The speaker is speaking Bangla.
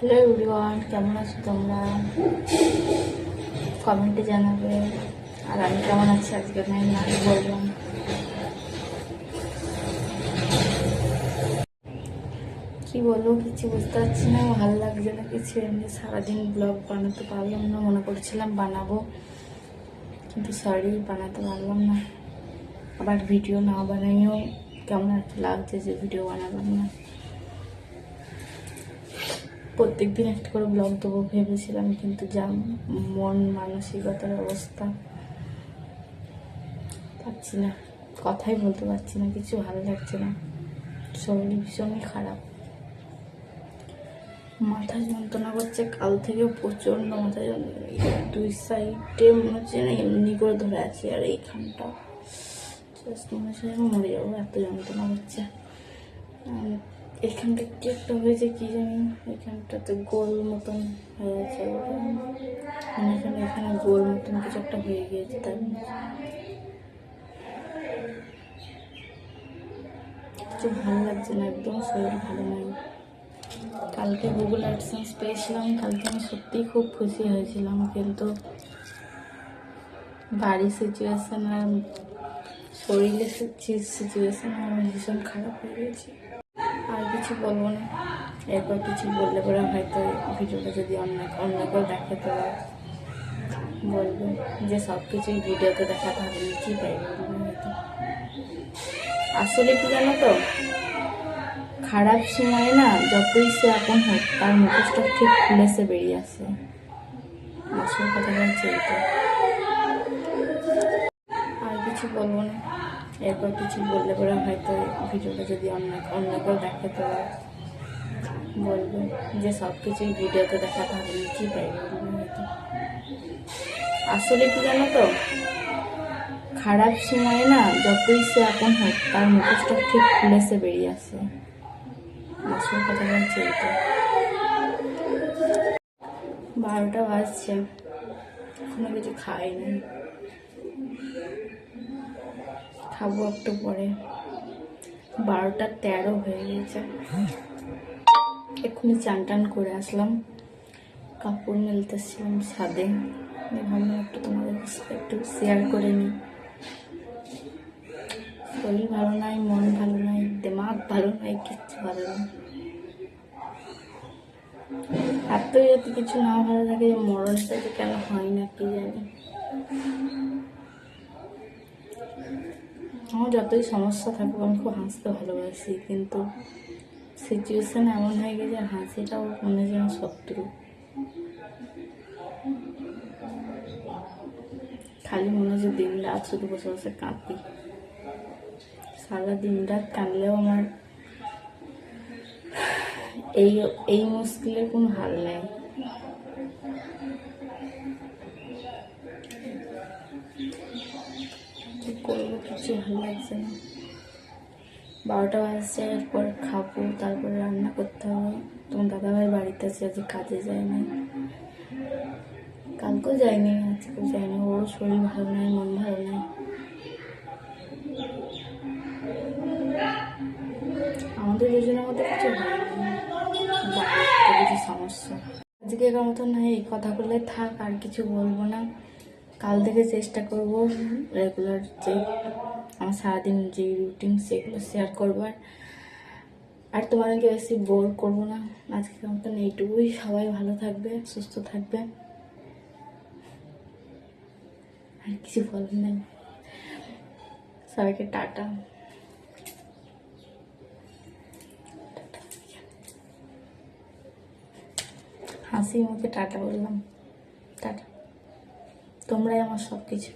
হ্যালো এভরিওয়ান, কেমন আছো তোমরা? কমেন্টে জানাবে। আর আমি কেমন আছি আজকে? আমি বললাম কি বলব? কিছু বুঝতে পারছি না। ভালো লাগছে না কিছু। এমনি সারাদিন ব্লগ বানাতে পারলাম না মনে করছিলাম, বানাবো। কিন্তু সরি বানাতে পারলাম না। আবার ভিডিও না বানাইও কেমন একটা লাগছে যে ভিডিও বানালাম না। প্রত্যেক দিন একটা করে ব্লগ দেবো ভেবেছিলাম, কিন্তু যা মন মানসিকতার অবস্থা, পাচ্ছি না। কথাই বলতে পারছি না, কিছু ভালো লাগছে না। শরীর ভীষণই খারাপ। মাথা যন্ত্রণা করছে, কাল থেকে প্রচণ্ড মাথা যন্ত্রণা দুই সাইডে মনে হচ্ছে না এমনি করে ধরে আছি, আর এইখানটা মনে হচ্ছে মরে যাব, এত যন্ত্রণা হচ্ছে। এখানটা কি একটা হয়েছে কি জানি এখানটাতে গোল মতন হয়ে গেছে মানে এখানে এখানে গোল মতন কিছু একটা হয়ে গিয়েছে, তাই কিছু ভালো লাগছে না, একদম শরীর ভালো নয় কালকে গুগল অ্যাডসেন্স পেয়েছিলাম, কালকে আমি সত্যিই খুব খুশি হয়েছিলাম, কিন্তু বাড়ির সিচুয়েশান আর শরীরের সিচুয়েশান আমার ভীষণ খারাপ হয়ে গেছে। আর কিছু বলব না। এরপর কিছু বললে পরে হয়তো ভিডিওটা যদি অন্য অন্য কেউ দেখে তো বলবে যে সব কিছুই ভিডিওতে দেখাতে হবে কী তাই হয়তো আসলে কি জানো তো? খারাপ সময় না যতই সে এখন হোক, তার মুখোশটা ঠিক খুলে সে বেরিয়ে আসে। আসল কথাটা হচ্ছে আর কিছু বলব না। এরপর কিছু বললে পরে হয়তো ভিডিওটা যদি অন্য অন্য কেউ দেখে তো বলবে যে সব কিছুই ভিডিওতে দেখাতে হবে না কী তাই হয়তো আসলে কি জানো তো, খারাপ সময় না যতই সে এখন হোক, তার মুখোশটা ঠিক খুলে সে বেরিয়ে আসে। আসল কথাটা হচ্ছে এটা। বারোটা বাজছে, এখনও কিছু খাইনি খাব একটু পরে। বারোটা তেরো হয়ে গেছে। এক্ষুনি চান টান করে আসলাম। কাপড় মেলতেছিলাম আমি ভাবলাম একটু তোমাদের একটু শেয়ার করে নিই। শরীর ভালো নাই, মন ভালো নাই, দিমাগ ভালো নাই, কিচ্ছু ভালো নাই। এত যদি কিছু না ভালো থাকে, মরণটা যে কেন হয় না, কি জানি? আমার যতই সমস্যা থাকুক, আমি খুব হাসতে ভালোবাসি। কিন্তু সিচুয়েশান এমন হয়ে গেছে, হাসিটাও মনে যেন শত্রু। খালি মনে হচ্ছে দিন রাত শুধু বসে বসে কাঁদি। সারা দিন রাত কাঁদলেও আমার এই এই মুশকিলের কোনো হাল নেই। কি করব, কিছু ভালো লাগছে না। বারোটা বাজছে, এরপর খাব, তারপরে রান্না করতে হবে। তোমার দাদাভাই বাড়িতে আছে, আজকে কাজে যায় না কালকেও যায়নি, আজকেও যায়নি। ওর শরীর ভালো নাই, মন ভালো নাই। আমাদের দুজনের মধ্যে কিছু বাড়িতে কিছু সমস্যা। আজকে এর মতন এই কথাগুলো থাক, আর কিছু বলব না। কাল থেকে চেষ্টা করব রেগুলার যে আমার সারাদিন যে রুটিন সেগুলো শেয়ার করবার। আর তোমাদেরকে বেশি বোর করব না। আজকে মতন এইটুকুই। সবাই ভালো থাকবে, সুস্থ থাকবে। আর কিছু বলার নেই। সবাইকে টাটা। হাসি মুখে টাটা বললাম। টাটা। তোমরাই আমার সব কিছু